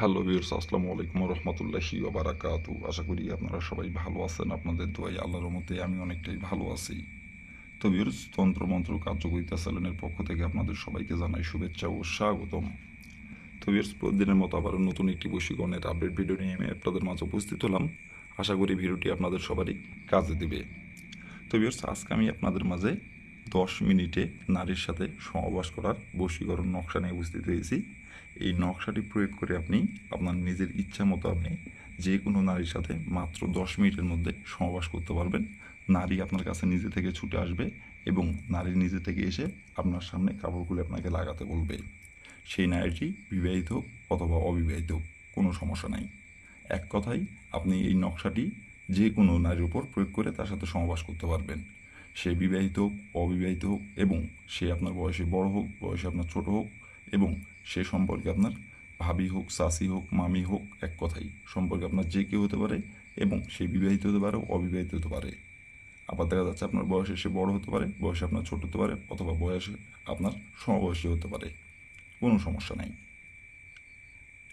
Hello viewers আসসালামু আলাইকুম রহমতুল্লাহি বারাকাতু আশা করি আপনারা সবাই ভালো আছেন। আপনাদের দোয়াই আল্লাহর মতে আমি অনেকটাই ভালো আছি। তো ভিউর্স তন্ত্রমন্ত্র কার্যকরিতা চ্যানেলের পক্ষ থেকে আপনাদের সবাইকে জানাই শুভেচ্ছা ও স্বাগতম। তো ভিউর্স প্রতিদিনের মতো আবার নতুন একটি বশীকরণের আপডেট ভিডিও নিয়ে আমি আপনাদের মাঝে উপস্থিত হলাম। আশা করি ভিডিওটি আপনাদের সবারই কাজে দিবে। তো ভিউর্স আজকে আমি আপনাদের মাঝে দশ মিনিটে নারীর সাথে সহবাস করার বশীকরণ নকশা নিয়ে উপস্থিত হয়েছি। এই নকশাটি প্রয়োগ করে আপনি আপনার নিজের ইচ্ছা মতো আপনি যে কোনো নারীর সাথে মাত্র দশ মিনিটের মধ্যে সহবাস করতে পারবেন। নারী আপনার কাছে নিজে থেকে ছুটে আসবে এবং নারী নিজে থেকে এসে আপনার সামনে কাপড়গুলি আপনাকে লাগাতে বলবে। সেই নারীটি বিবাহিত হোক অথবা অবিবাহিত হোক কোনো সমস্যা নাই। এক কথায়, আপনি এই নকশাটি যে কোনো নারীর উপর প্রয়োগ করে তার সাথে সহবাস করতে পারবেন। সে বিবাহিত হোক অবিবাহিত হোক এবং সে আপনার বয়সে বড় হোক, বয়সে আপনার ছোট হোক এবং সে সম্পর্কে আপনার ভাবি হোক সাসি হোক, মামি হোক, এক কথাই সম্পর্কে আপনার যে কেউ হতে পারে এবং সে বিবাহিত হতে পারে, অবিবাহিত হতে পারে। আবার দেখা যাচ্ছে আপনার বয়সে সে বড় হতে পারে, বয়সে আপনার ছোট হতে পারে অথবা বয়সে আপনার সমবয়সী হতে পারে। কোনো সমস্যা নাই।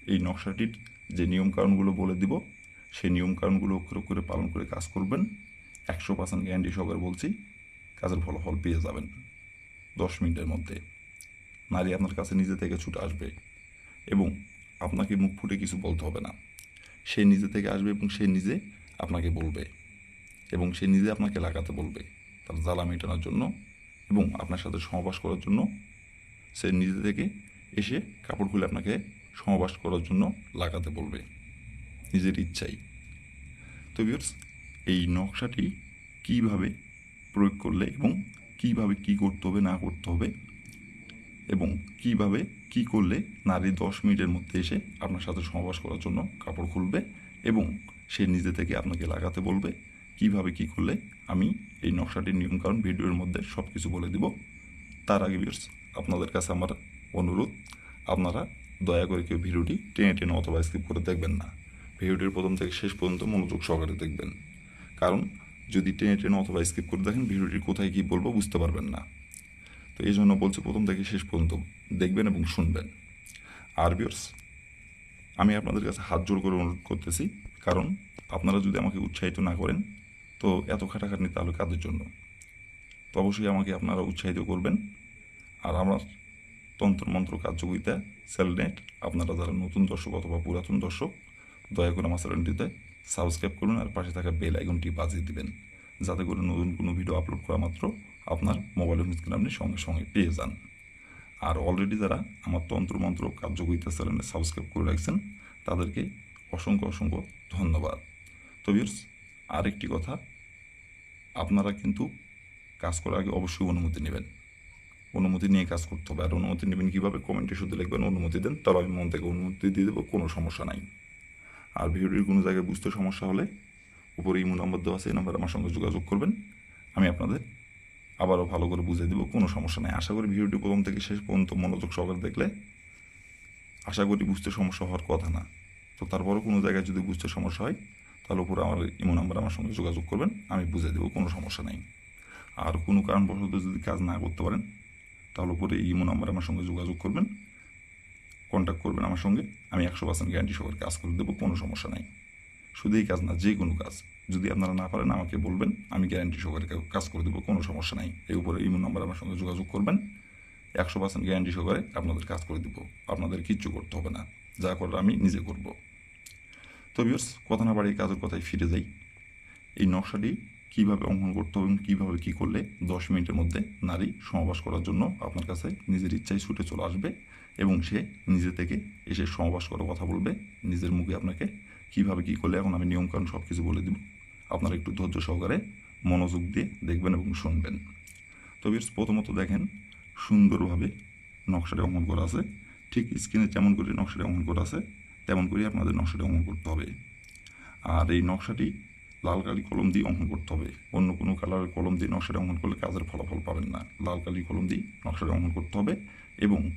এই নকশাটির যে নিয়মকানুনগুলো বলে দিব সেই নিয়মকানুনগুলো অক্ষর করে পালন করে কাজ করবেন। একশো পার্সেন্ট গ্যারান্টি সহকারে বলছি, কাজের ফলাফল পেয়ে যাবেন। দশ মিনিটের মধ্যে। নারী আপনার কাছে নিজে থেকে ছুটে আসবে এবং আপনাকে মুখ ফুটে কিছু বলতে হবে না। সে নিজে থেকে আসবে এবং সে নিজে আপনাকে বলবে এবং সে নিজে আপনাকে লাগাতে বলবে তার জ্বালা মেটানোর জন্য এবং আপনার সাথে সহবাস করার জন্য। সে নিজে থেকে এসে কাপড় খুলে আপনাকে সহবাস করার জন্য লাগাতে বলবে। নিজের ইচ্ছাই। তো ভিউয়ার্স, এই নকশাটি কীভাবে প্রয়োগ করলে এবং কীভাবে কি করতে হবে, না করতে হবে এবং কীভাবে, কি করলে নারী দশ মিনিটের মধ্যে এসে আপনার সাথে সহবাস করার জন্য কাপড় খুলবে এবং সে নিজে থেকে আপনাকে লাগাতে বলবে, কীভাবে কি করলে আমি এই নকশাটির নিয়মকানুন ভিডিওর মধ্যে সব কিছু বলে দিব। তার আগে ভিউয়ার্স আপনাদের কাছে আমার অনুরোধ, আপনারা দয়া করে কেউ ভিডিওটি টেনে টেনে অথবা স্কিপ করে দেখবেন না। ভিডিওটির প্রথম থেকে শেষ পর্যন্ত মনোযোগ সহকারে দেখবেন। কারণ যদি টেনে টেনে অথবা স্কিপ করে দেখেন ভিডিওটির কোথায় কী বলব বুঝতে পারবেন না। তো এই জন্য বলছি প্রথম থেকে শেষ পর্যন্ত দেখবেন এবং শুনবেন। আর ভিউয়ার্স আমি আপনাদের কাছে হাত জোর করে অনুরোধ করতেছি, কারণ আপনারা যদি আমাকে উৎসাহিত না করেন, তো এত খাটাখাটনি তাহলে কাদের জন্য? তো অবশ্যই আমাকে আপনারা উৎসাহিত করবেন। আর আমার তন্ত্রমন্ত্র কার্যকরিতা সেলনেট আপনারা যারা নতুন দর্শক অথবা পুরাতন দর্শক, দয়া করে আমার চ্যানেলটিতে সাবস্ক্রাইব করুন আর পাশে থাকা বেল আইকনটি বাজিয়ে দিবেন, যাতে করে নতুন কোনো ভিডিও আপলোড করা মাত্র আপনার মোবাইলের স্ক্রিনে আপনি সঙ্গে সঙ্গে পেয়ে যান। আর অলরেডি যারা আমার তন্ত্রমন্ত্র কার্যকরিতা চ্যানেলে সাবস্ক্রাইব করে রাখছেন, তাদেরকে অসংখ্য অসংখ্য ধন্যবাদ। তো আরেকটি কথা, আপনারা কিন্তু কাজ করার আগে অবশ্যই অনুমতি নেবেন। অনুমতি নিয়ে কাজ করতে হবে। আর অনুমতি নেবেন কীভাবে? কমেন্টে শুধু লিখবেন, অনুমতি দেন, তাহলে আমি মন থেকে অনুমতি দিয়ে দেবো, কোনো সমস্যা নাই। আর ভিডিওটির কোনো জায়গায় বুঝতে সমস্যা হলে উপরে ইমো নম্বর দেওয়া আছে, এই নাম্বার আমার সঙ্গে যোগাযোগ করবেন। আমি আপনাদের আবারও ভালো করে বুঝিয়ে দেবো, কোনো সমস্যা নেই। আশা করি ভিডিওটি প্রথম থেকে শেষ পর্যন্ত মনোযোগ সহকারে দেখলে আশা করি বুঝতে সমস্যা হওয়ার কথা না। তো তারপরও কোনো জায়গায় যদি বুঝতে সমস্যা হয়, তাহলে উপরে আমার ইমো নাম্বার আমার সঙ্গে যোগাযোগ করবেন, আমি বুঝিয়ে দেবো, কোনো সমস্যা নেই। আর কোনো কারণবশত যদি কাজ না করতে পারেন, তাহলে উপরে ইমো নাম্বার আমার সঙ্গে যোগাযোগ করবেন কন্ট্যাক্ট করবেন আমার সঙ্গে, আমি একশো পার্সেন্ট গ্যারান্টি সহকারে কাজ করে দেবো, কোনো সমস্যা নাই। শুধু এই কাজ না, যে কোনো কাজ। যদি আপনারা না পারেন, আমাকে বলবেন। আমি গ্যারান্টি সহকারে কাজ করে দেবো, কোনো সমস্যা নাই। এই উপরে ইমো নাম্বার আমার সঙ্গে যোগাযোগ করবেন। একশো পার্সেন্ট গ্যারান্টি সহকারে আপনাদের কাজ করে দেবো। আপনাদের কিচ্ছু করতে হবে না। যা করার আমি নিজে করব। তো কথা না বাড়িয়ে কাজের কথায় ফিরে যাই। এই নকশাটি কীভাবে অঙ্কন করতে হবে এবং কীভাবে কী করলে দশ মিনিটের মধ্যে নারী সমাবাস করার জন্য আপনার কাছে নিজের ইচ্ছায় ছুটে চলে আসবে এবং সে নিজে থেকে এসে সমাবাস করার কথা বলবে। নিজের মুখে আপনাকে কীভাবে কী করলে, এখন আমি নিয়মকানুন সব কিছু বলে দিব। আপনারা একটু ধৈর্য সহকারে মনোযোগ দিয়ে দেখবেন এবং শুনবেন। তো বিয়ার্স প্রথমত দেখেন, সুন্দরভাবে নকশাটা অঙ্কন করা আছে। ঠিক স্ক্রিনে যেমন করে নকশাটা অঙ্কন করা আছে, তেমন করে আপনাদের নকশাটা অঙ্কন করতে হবে। আর এই নকশাটি লাল কালি কলম দিয়ে অঙ্কন করতে হবে। অন্য কোনো কালারের কলম দিয়ে নকশাটা অঙ্কন করলে কাজের ফলাফল পাবেন না। লাল কালি কলম দিয়ে নকশাটা অঙ্কন করতে হবে এবং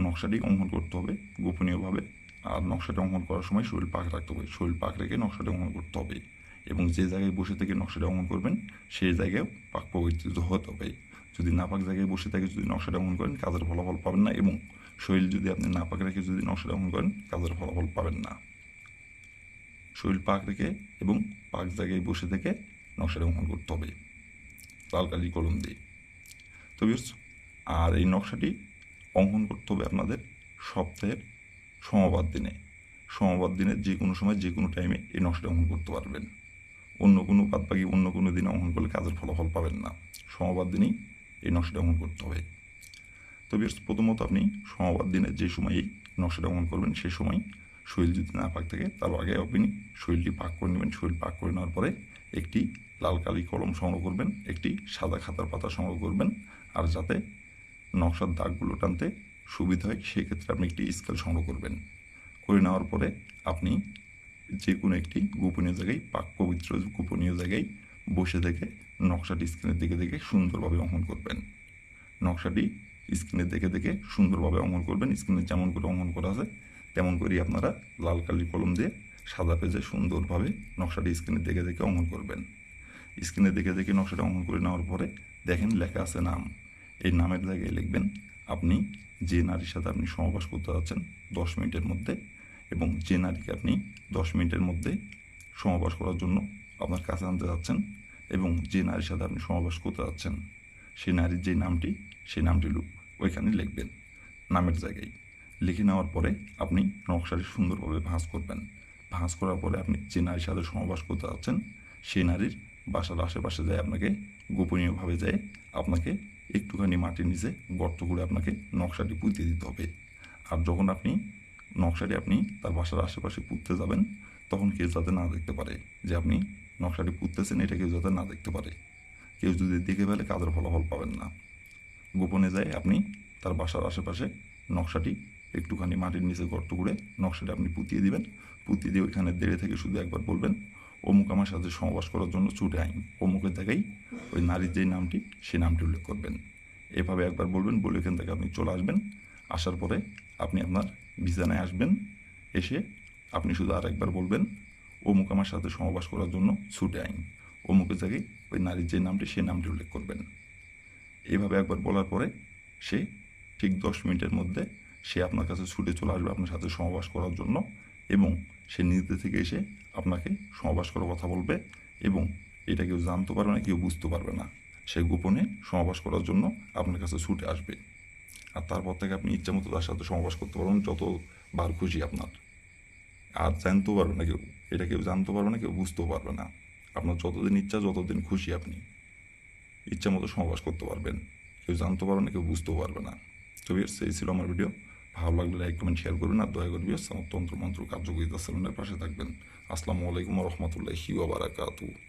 নকশাটি অঙ্কন করতে হবে গোপনীয়ভাবে। আর নকশাটা অঙ্কন করার সময় শরীর পাক রাখতে হবে। শরীর পাক রেখে নকশাটা অঙ্কন করতে হবে। এবং যে জায়গায় বসে থেকে নকশাটা অঙ্কন করবেন, সেই জায়গায় পাক পবিত্রিত হতে হবে। যদি না পাক জায়গায় বসে থেকে যদি নকশাটা অঙ্কন করেন, কাজের ফলাফল পাবেন না এবং শরীর যদি আপনি না পাক রেখে যদি নকশাটা অঙ্কন করেন, কাজের ফলাফল পাবেন না। শরীর পাক রেখে এবং পাক জায়গায় বসে থেকে নকশাটা অঙ্কন করতে হবে। লাল কালি কলম দিয়ে। তো আর এই নকশাটি অঙ্কন করতে হবে আপনাদের সপ্তাহের সোমবার দিনে। সোমবার দিনে যে কোনো সময়, যে কোনো টাইমে এই নকশাটা অঙ্কন করতে পারবেন। অন্য কোনো বাদ বাকি অন্য কোনো দিন অঙ্কন করলে কাজের ফলাফল পাবেন না। সোমবার দিনেই এই নকশাটা অঙ্কন করতে হবে। তো বেশ প্রথমত আপনি সোমবার দিনে যে সময় এই নকশাটা অঙ্কন করবেন, সেই সময় শরীর যদি না পাক থাকে, তার আগে আপনি শরীরটি পাক করে নেবেন। শরীর পাক করে নেওয়ার পরে একটি লাল কালি কলম সংগ্রহ করবেন, একটি সাদা খাতার পাতা সংগ্রহ করবেন, আর যাতে নকশার দাগগুলো টানতে সুবিধা হয়, সেক্ষেত্রে আপনি একটি স্কেল সংগ্রহ করবেন। করে নেওয়ার পরে আপনি যে কোনো একটি গোপনীয় জায়গায় পাক পবিত্র গোপনীয় জায়গায় বসে থেকে নকশাটি স্ক্রিনের দিকে দেখে সুন্দরভাবে অঙ্কন করবেন। নকশাটি স্ক্রিনে দেখে দেখে সুন্দরভাবে অঙ্কন করবেন। স্ক্রিনে যেমন করে অঙ্কন করা আছে, তেমন করেই আপনারা লাল কালি কলম দিয়ে সাদা পেজে সুন্দরভাবে নকশাটি স্ক্রিনে দেখে দেখে অঙ্কন করবেন। স্ক্রিনে দেখে দেখে নকশাটা অঙ্কন করে নেওয়ার পরে দেখেন লেখা আছে নাম। এই নামের জায়গায় লিখবেন, আপনি যে নারীর সাথে আপনি সহবাস করতে যাচ্ছেন, দশ মিনিটের মধ্যে এবং যে নারীকে আপনি দশ মিনিটের মধ্যে সমাবাস করার জন্য আপনার কাছে আনতে যাচ্ছেন এবং যে নারীর সাথে আপনি সমাবাস করতে যাচ্ছেন, সেই নারীর যে নামটি, সেই নামটি ওইখানে লিখবেন, নামের জায়গায়। লিখে নেওয়ার পরে আপনি নকশাটি সুন্দরভাবে ভাঁজ করবেন। ভাঁজ করার পরে আপনি যে নারীর সাথে সমাবাস করতে যাচ্ছেন, সেই নারীর বাসার আশেপাশে যায় আপনাকে গোপনীয়ভাবে যায় আপনাকে একটুখানি মাটির নিচে গর্ত করে আপনাকে নকশাটি পুঁতে দিতে হবে। আর যখন আপনি নকশাটি আপনি তার বাসার আশেপাশে পুঁততে যাবেন, তখন কেউ যাতে না দেখতে পারে যে আপনি নকশাটি পুঁততেছেন, এটা কেউ যাতে না দেখতে পারে। কেউ যদি দেখে ফেলে, কাজের ফলাফল পাবেন না। গোপনে যায় আপনি তার বাসার আশেপাশে নকশাটি, একটুখানি মাটির নিচে গর্ত করে নকশাটি আপনি পুঁতিয়ে দিবেন। পুঁতিয়ে দিয়ে ওইখানে দেড়ে থেকে শুধু একবার বলবেন, অমুক আমার সাথে সমাবাস করার জন্য ছুটে আইন। অমুকের জায়গায় ওই নারীর যেই নামটি, সেই নামটি উল্লেখ করবেন। এভাবে একবার বলবেন, বলে এখান থেকে আপনি চলে আসবেন। আসার পরে আপনি আপনার বিছানায় আসবেন, এসে আপনি শুধু আর একবার বলবেন, অমুক আমার সাথে সমাবাস করার জন্য ছুটে আইন। অমুকের জায়গায় ওই নারীর যে নামটি, সেই নামটি উল্লেখ করবেন। এইভাবে একবার বলার পরে সে ঠিক দশ মিনিটের মধ্যে সে আপনার কাছে ছুটে চলে আসবে আপনার সাথে সমাবাস করার জন্য এবং সে নিজে থেকে এসে আপনাকে সমাবাস করার কথা বলবে এবং এটা কেউ জানতে পারবে না, কেউ বুঝতে পারবে না। সে গোপনে সমাবাস করার জন্য আপনার কাছে ছুটে আসবে। আর তারপর থেকে আপনি ইচ্ছা মতো তার সাথে সমাবাস করতে পারবেন যতবার খুশি আপনার। আর জানতেও পারবে না কেউ এটা কেউ জানতে পারবে না কেউ বুঝতেও পারবে না। আপনার যতদিন ইচ্ছা যতদিন খুশি আপনি ইচ্ছা মতো সমাবাস করতে পারবেন। কেউ জানতে পারবে না কেউ বুঝতেও পারবে না। তো ভিউয়ার্স, এই ছিল আমার ভিডিও। ভালো লাগলে লাইক কমেন্ট শেয়ার করবেন আর দয়া করে ভিউয়ার্স, আমার তন্ত্র মন্ত্র কার্যকরিতা সেলুনের পাশে থাকবেন। আসসালামু আলাইকুম রহমতুল্লাহি ওয়া বারাকাতুহু।